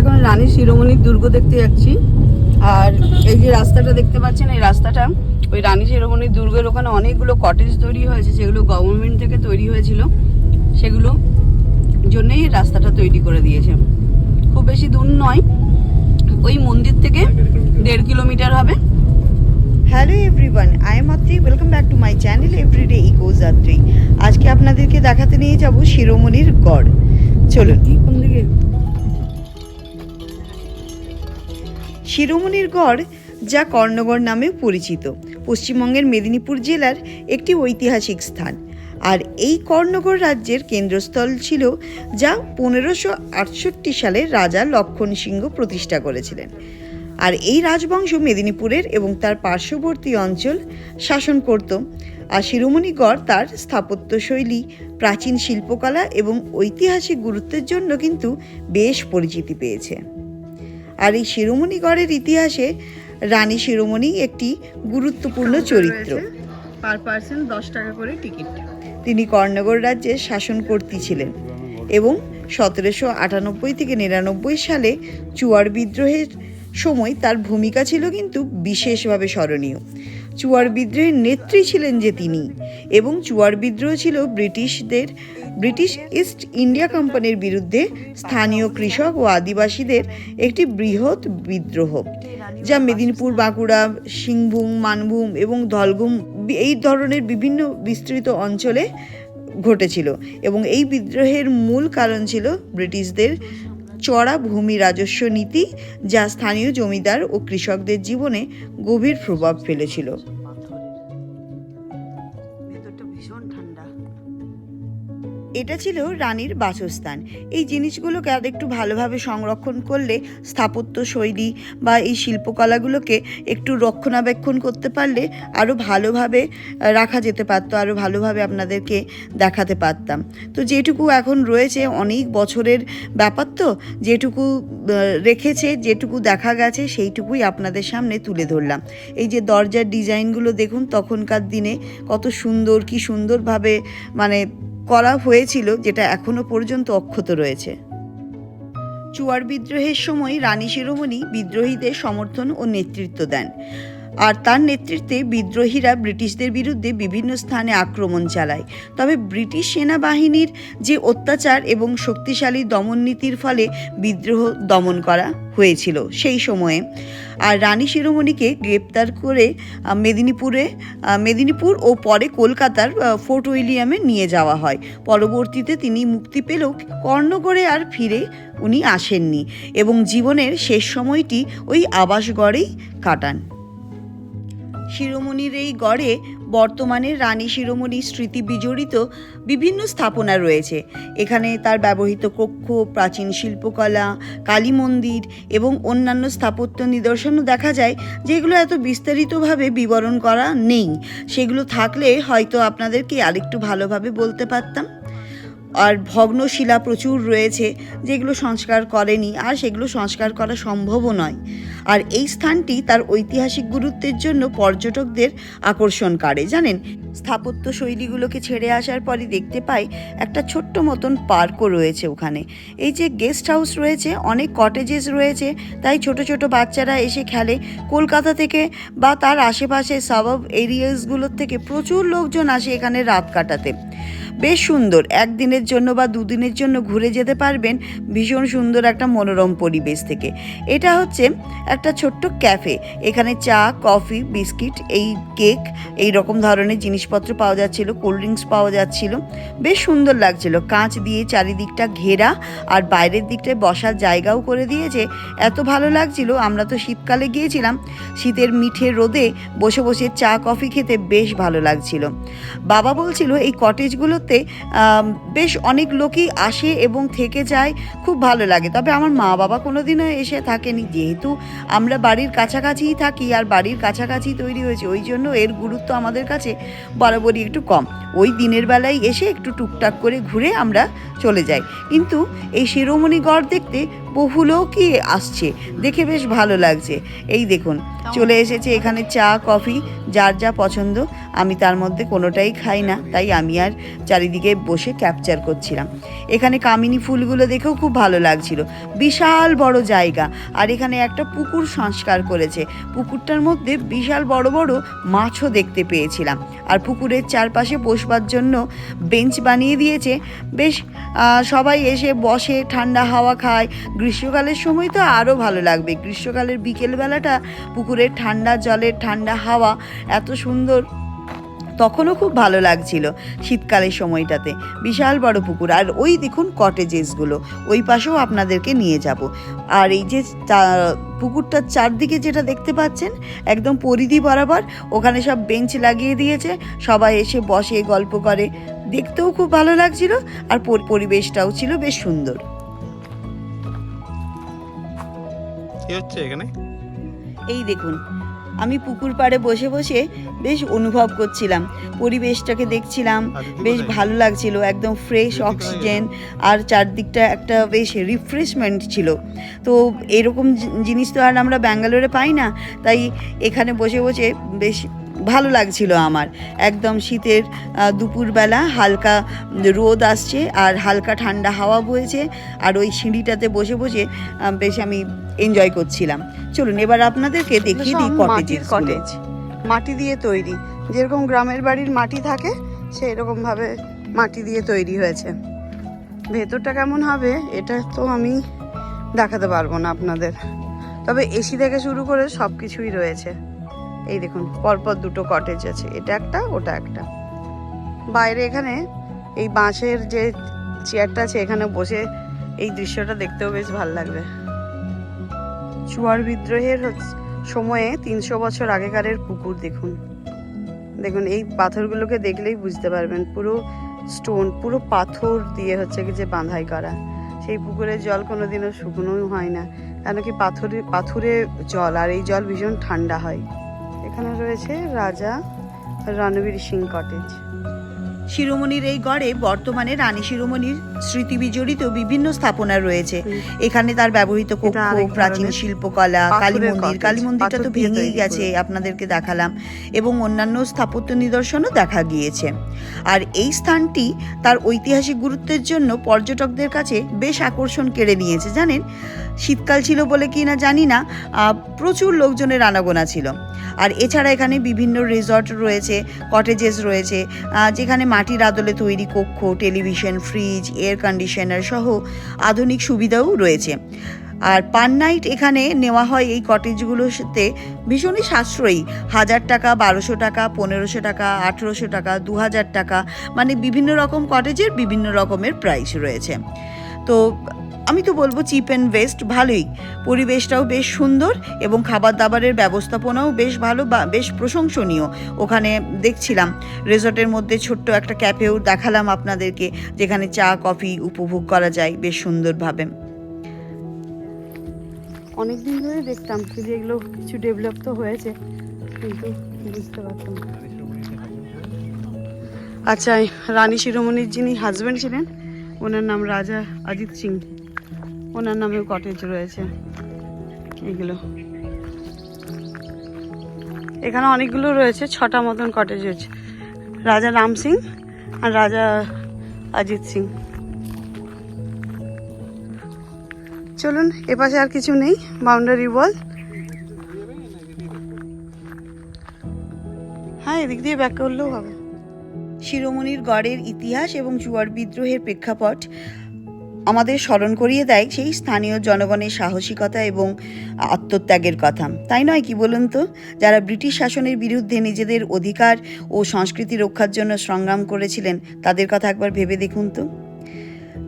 এখন রানী শিরোমণির দুর্গ দেখতে যাচ্ছি। আর এই যে রাস্তাটা দেখতে পাচ্ছেন এই রাস্তাটা ওই রানী শিরোমণির দুর্গের ওখানে অনেকগুলো কটেজ তৈরি হয়েছে যেগুলো গভর্নমেন্ট থেকে তৈরি হয়েছিল। সেগুলো জন্যই রাস্তাটা তৈরি করে দিয়েছে। খুব বেশি দূর নয় ওই মন্দির থেকে দেড় কিলোমিটার হবে। Hello everyone I am Atri welcome back to my channel everyday eco Yatri আজকে আপনাদেরকে দেখাতে নিয়ে যাব শিরোমণির গড়। চলুন। কোন দিকে? শিরোমণির গড়, যা কর্ণগড় নামেও পরিচিত। পশ্চিমবঙ্গের মেদিনীপুর জেলার একটি ঐতিহাসিক স্থান। আর এই কর্ণগড় রাজ্যের কেন্দ্রস্থল ছিল, যা পনেরোশো আটষট্টি সালে রাজা লক্ষণ সিংহ প্রতিষ্ঠা করেছিলেন। আর এই রাজবংশ মেদিনীপুরের এবং তার পার্শ্ববর্তী অঞ্চল শাসন করত। আর শিরোমণিগড় তার স্থাপত্যশৈলী, প্রাচীন শিল্পকলা এবং ঐতিহাসিক গুরুত্বের জন্য কিন্তু বেশ পরিচিতি পেয়েছে। আর এই শিরোমণিগড়ের ইতিহাসে রানী শিরোমণি একটি গুরুত্বপূর্ণ চরিত্র। পার পার্সন দশ টাকা করে টিকিট। তিনি কর্ণগড় রাজ্যের শাসনকর্ত্রী ছিলেন এবং সতেরোশো আটানব্বই থেকে নিরানব্বই সালে চুয়ার বিদ্রোহের সময় তার ভূমিকা ছিল কিন্তু বিশেষভাবে স্মরণীয়। চুয়ার বিদ্রোহের নেত্রী ছিলেন যে তিনি এবং চুয়ার বিদ্রোহ ছিল ব্রিটিশদের ব্রিটিশ ইস্ট ইন্ডিয়া কোম্পানির বিরুদ্ধে স্থানীয় কৃষক ও আদিবাসীদের একটি বৃহৎ বিদ্রোহ, যা মেদিনীপুর, বাঁকুড়া, সিংভূম, মানভূম এবং ধলভূম এই ধরনের বিভিন্ন বিস্তৃত অঞ্চলে ঘটেছিল এবং এই বিদ্রোহের মূল কারণ ছিল ব্রিটিশদের চড়া ভূমি রাজস্ব নীতি, যা স্থানীয় জমিদার ও কৃষকদের জীবনে গভীর প্রভাব ফেলেছিল। এটা ছিল রানীর বাসস্থান। এই জিনিসগুলোকে আর একটু ভালোভাবে সংরক্ষণ করলে স্থাপত্য শৈলী বা এই শিল্পকলাগুলোকে একটু রক্ষণাবেক্ষণ করতে পারলে আরও ভালোভাবে রাখা যেতে পারতো আরও ভালোভাবে আপনাদেরকে দেখাতে পারতাম। তো যেটুকু এখন রয়েছে, অনেক বছরের ব্যাপার তো, যেটুকু রেখেছে, যেটুকু দেখা গেছে, সেইটুকুই আপনাদের সামনে তুলে ধরলাম। এই যে দরজার ডিজাইনগুলো দেখুন, তখনকার দিনে কত সুন্দর, কি সুন্দরভাবে মানে করা হয়েছিল যেটা এখনও পর্যন্ত অক্ষত রয়েছে। চুয়ার বিদ্রোহের সময় রানী শিরোমণি বিদ্রোহীদের সমর্থন ও নেতৃত্ব দেন। আর তার নেতৃত্বে বিদ্রোহীরা ব্রিটিশদের বিরুদ্ধে বিভিন্ন স্থানে আক্রমণ চালায়। তবে ব্রিটিশ সেনাবাহিনীর যে অত্যাচার এবং শক্তিশালী দমননীতির ফলে বিদ্রোহ দমন করা হয়েছিল সেই সময়ে। আর রানী শিরোমণিকে গ্রেপ্তার করে মেদিনীপুরে মেদিনীপুর ও পরে কলকাতার ফোর্ট উইলিয়ামে নিয়ে যাওয়া হয়। পরবর্তীতে তিনি মুক্তি পেলেও কর্ণগড়ে আর ফিরে উনি আসেননি এবং জীবনের শেষ সময়টি ওই আবাসগড়েই কাটান। শিরোমণির এই গড়ে বর্তমানে রানী শিরোমণির স্মৃতি বিজড়িত বিভিন্ন স্থাপনা রয়েছে। এখানে তার ব্যবহৃত কক্ষ, প্রাচীন শিল্পকলা, কালী মন্দির এবং অন্যান্য স্থাপত্য নিদর্শনও দেখা যায়, যেগুলো এত বিস্তারিতভাবে বিবরণ করা নেই। সেগুলো থাকলে হয়তো আপনাদেরকে আরেকটু ভালোভাবে বলতে পারতাম। আর ভগ্ন শিলা প্রচুর রয়েছে, যেগুলো সংস্কার করেনি, আর সেগুলো সংস্কার করা সম্ভবও নয়। আর এই স্থানটি তার ঐতিহাসিক গুরুত্বের জন্য পর্যটকদের আকর্ষণ করে, জানেন? স্থাপত্য শৈলীগুলোকে ছেড়ে আসার পরই দেখতে পাই একটা ছোট্ট মতন পার্কও রয়েছে ওখানে। এই যে গেস্ট হাউস রয়েছে, অনেক কটেজেস রয়েছে, তাই ছোট ছোট বাচ্চারা এসে খেলে। কলকাতা থেকে বা তার আশেপাশে সাবাব এরিয়াসগুলোর থেকে প্রচুর লোকজন আসে এখানে রাত কাটাতে। বেশ সুন্দর। একদিনের জন্য বা দুদিনের জন্য ঘুরে যেতে পারবেন ভীষণ সুন্দর একটা মনোরম পরিবেশ থেকে। এটা হচ্ছে একটা ছোট্ট ক্যাফে। এখানে চা, কফি, বিস্কিট, এই কেক, এই রকম ধরনের জিনিসপত্র পাওয়া যাচ্ছিল, কোল্ড ড্রিঙ্কস পাওয়া যাচ্ছিল। বেশ সুন্দর লাগছিল। কাঁচ দিয়ে চারিদিকটা ঘেরা আর বাইরের দিকটায় বসার জায়গাও করে দিয়েছে। এত ভালো লাগছিল। আমরা তো শীতকালে গিয়েছিলাম। শীতের মিঠে রোদে বসে বসে চা, কফি খেতে বেশ ভালো লাগছিল। বাবা বলছিল, এই কটেজগুলোতে আম, বেশ অনেক লোকই আসে এবং থেকে যায় খুব ভালো লাগে। তবে আমার মা বাবা কোনোদিনও এসে থাকেনি। যেহেতু আমরা বাড়ির কাছাকাছিই থাকি আর বাড়ির কাছাকাছি তৈরি হয়েছে ওই জন্য এর গুরুত্ব আমাদের কাছে বরাবরই একটু কম। ওই দিনের বেলায় এসে একটু টুকটাক করে ঘুরে আমরা চলে যাই। কিন্তু এই শিরোমণি গড় দেখতে বহু লোকই আসছে। দেখে বেশ ভালো লাগছে। এই দেখুন চলে এসেছে এখানে চা কফি যার যা পছন্দ। আমি তার মধ্যে কোনোটাই খাই না। তাই আমি আর চারিদিকে বসে ক্যাপচার করছিলাম। এখানে কামিনী ফুলগুলো দেখেও খুব ভালো লাগছিল। বিশাল বড় জায়গা। আর এখানে একটা পুকুর সংস্কার করেছে। পুকুরটার মধ্যে বিশাল বড় বড় মাছও দেখতে পেয়েছিলাম। আর পুকুরের চারপাশে বসবার জন্য বেঞ্চ বানিয়ে দিয়েছে। বেশ সবাই এসে বসে, ঠান্ডা হাওয়া খায়। গ্রীষ্মকালের সময় তো আরও ভালো লাগবে। গ্রীষ্মকালের বিকেলবেলাটা পুকুরের ঠান্ডা জলের ঠান্ডা হাওয়া এত সুন্দর। তখনও খুব ভালো লাগছিল শীতকালের সময়টাতে। বিশাল বড় পুকুর। আর ওই দেখুন কটেজেসগুলো। ওই পাশেও আপনাদেরকে নিয়ে যাব। আর এই যে পুকুরটার চারদিকে যেটা দেখতে পাচ্ছেন একদম পরিধি বরাবর ওখানে সব বেঞ্চ লাগিয়ে দিয়েছে। সবাই এসে বসে গল্প করে। দেখতেও খুব ভালো লাগছিল আর পরিবেশটাও ছিল বেশ সুন্দর। কি হচ্ছে এখানে? এই দেখুন আমি পুকুর পাড়ে বসে বসে বেশ অনুভব করছিলাম। পরিবেশটাকে দেখছিলাম বেশ ভালো লাগছিল একদম ফ্রেশ অক্সিজেন আর চারদিকটা একটা বেশ রিফ্রেশমেন্ট ছিল। তো এরকম জিনিস তো আর আমরা ব্যাঙ্গালোরে পাই না তাই এখানে বসে বসে বেশ ভালো লাগছিল আমার। একদম শীতের দুপুরবেলা হালকা রোদ আসছে আর হালকা ঠান্ডা হাওয়া বইছে আর ওই সিঁড়িটাতে বসে বসে বেশ আমি এনজয় করছিলাম। চলুন এবার আপনাদেরকে দেখিয়ে দিই কটেজের কটেজ কটেজ মাটি দিয়ে তৈরি। যেরকম গ্রামের বাড়ির মাটি থাকে সেই রকমভাবে মাটি দিয়ে তৈরি হয়েছে। ভেতরটা কেমন হবে এটা তো আমি দেখাতে পারব না আপনাদের। তবে এসি থেকে শুরু করে সব কিছুই রয়েছে। এই দেখুন, পরপর দুটো কটেজ আছে। এটা একটা, ওটা একটা। বাইরে এখানে এই বাঁশের যে চেয়ারটা আছে, এখানে বসে এই দৃশ্যটা দেখতেও বেশ ভালো লাগবে। চুয়ার বিদ্রোহের সময়ে তিনশো বছর আগেকারের পুকুর দেখুন। দেখুন, এই পাথরগুলোকে দেখলেই বুঝতে পারবেন, পুরো স্টোন পুরো পাথর দিয়ে হচ্ছে যে বাঁধাই করা। সেই পুকুরের জল কোনোদিনও শুকনো হয় না। কেন কি পাথরে, পাথুরে জল, আর এই জল ভীষণ ঠান্ডা হয়। এখানে রয়েছে রাজা রণবীর সিং কটেজ। শিরোমণির এই গড়ে বর্তমানে রানী শিরোমণির স্মৃতি বিজড়িত বিভিন্ন স্থাপনা রয়েছে। এখানে তার ব্যবহৃত কক্ষ প্রাচীন শিল্পকলা কালী মন্দির কালী মন্দিরটা তো ভেঙেই গেছে আপনাদেরকে দেখালাম। এবং অন্যান্য স্থাপত্য নিদর্শনও দেখা গিয়েছে। আর এই স্থানটি তার ঐতিহাসিক গুরুত্বের জন্য পর্যটকদের কাছে বেশ আকর্ষণ কেড়ে নিয়েছে। জানেন শীতকাল ছিল বলে কি না জানি না প্রচুর লোকজনের আনাগোনা ছিল। আর এছাড়া এখানে বিভিন্ন রিসর্ট রয়েছে কটেজেস রয়েছে যেখানে মাটির আদলে তৈরি কক্ষ টেলিভিশন ফ্রিজ এয়ার কন্ডিশনার সহ আধুনিক সুবিধাও রয়েছে। আর পার নাইট এখানে নেওয়া হয় এই কটেজগুলোর সাথে ভীষণই সাশ্রয়ী। হাজার টাকা, বারোশো টাকা, পনেরোশো টাকা, আঠেরোশো টাকা দু হাজার টাকা মানে বিভিন্ন রকম কটেজের বিভিন্ন রকমের প্রাইস রয়েছে। তো আমি তো বলব চিপ অ্যান্ড বেস্ট ভালোই। পরিবেশটাও বেশ সুন্দর এবং খাবার দাবারের ব্যবস্থাপনাও বেশ ভালো বা বেশ প্রশংসনীয়। ওখানে দেখছিলাম, রিসর্টের মধ্যে ছোট্ট একটা ক্যাফেও দেখালাম আপনাদেরকে, যেখানে চা, কফি উপভোগ করা যায় বেশ সুন্দরভাবে। অনেক দিন ধরে দেখতাম যে এগুলো কিছু ডেভেলপ তো হয়েছে, কিন্তু বুঝতে পারতাম আচ্ছা রানী শিরোমণির যিনি হাজব্যান্ড ছিলেন, ওনার নাম রাজা অজিত সিং। ওনার নামেও কটেজ রয়েছে। এগুলো। এখানে অনেকগুলো রয়েছে, ছটা মতন কটেজ রয়েছে। রাজা রাম সিং আর রাজা অজিত সিং। চলুন এপাশে আর কিছু নেই বাউন্ডারি ওয়াল হ্যাঁ এদিক দিয়ে ব্যাক করলেও হবে। শিরোমণির গড়ের ইতিহাস এবং জুয়ার বিদ্রোহের প্রেক্ষাপট আমাদের স্মরণ করিয়ে দেয় সেই স্থানীয় জনগণের সাহসিকতা এবং আত্মত্যাগের কথা। তাই নয় কি বলুন তো? যারা ব্রিটিশ শাসনের বিরুদ্ধে নিজেদের অধিকার ও সংস্কৃতি রক্ষার জন্য সংগ্রাম করেছিলেন, তাদের কথা একবার ভেবে দেখুন তো।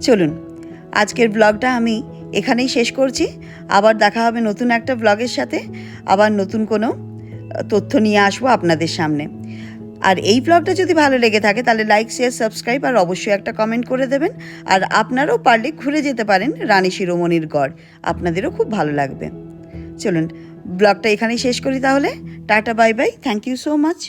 চলুন, আজকের ব্লগটা আমি এখানেই শেষ করছি। আবার দেখা হবে নতুন একটা ব্লগের সাথে। আবার নতুন কোনো তথ্য নিয়ে আসব আপনাদের সামনে। আর এই ব্লগটা যদি ভালো লেগে থাকে, তাহলে লাইক শেয়ার সাবস্ক্রাইব আর অবশ্যই একটা কমেন্ট করে দেবেন। আর আপনারাও পারলে ঘুরে যেতে পারেন রানী শিরোমণির গড়। আপনাদেরও খুব ভালো লাগবে। চলুন ব্লগটা এখানেই শেষ করি তাহলে। Ta-ta bye bye thank you so much